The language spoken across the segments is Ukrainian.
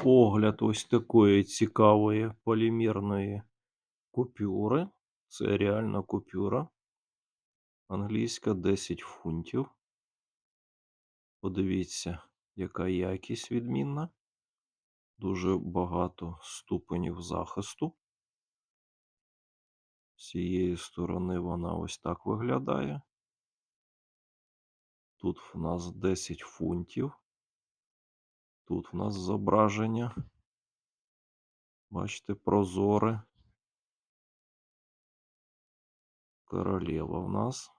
Огляд ось такої цікавої полімерної купюри. Це реальна купюра. Англійська 10 фунтів. Подивіться, яка якість відмінна. Дуже багато ступенів захисту. З цієї сторони вона ось так виглядає. Тут в нас 10 фунтів. Тут в нас зображення. Бачите, прозоре. Королева в нас.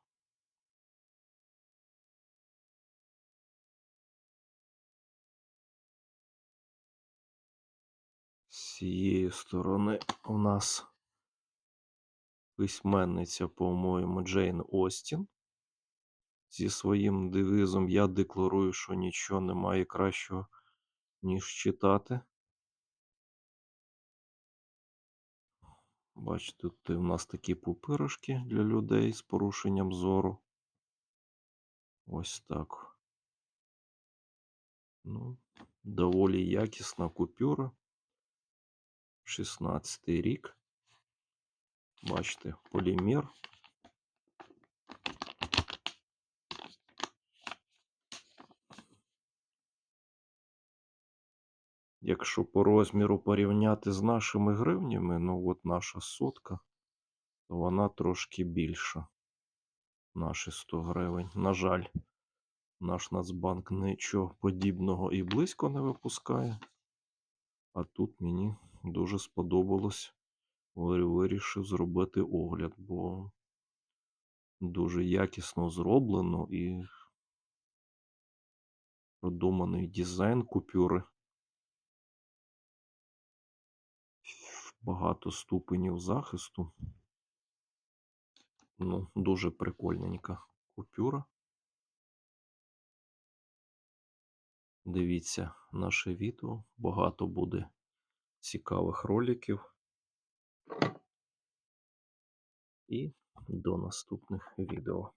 З цієї сторони у нас письменниця, по-моєму, Джейн Остін. Зі своїм девізом я декларую, що нічого немає кращого, ніж читати. Бачите, тут у нас такі пупиришки для людей з порушенням зору. Ось так. Ну, доволі якісна купюра. 16 рік. Бачите, полімер. Якщо по розміру порівняти з нашими гривнями, ну от наша сотка, то вона трошки більша. Наші 100 гривень. На жаль, наш Нацбанк нічого подібного і близько не випускає. А тут мені дуже сподобалось. Вирішив зробити огляд, бо дуже якісно зроблено і продуманий дизайн купюри. Багато ступенів захисту. Ну, дуже прикольненька купюра. Дивіться наше відео. Багато буде цікавих роликів. І до наступних відео.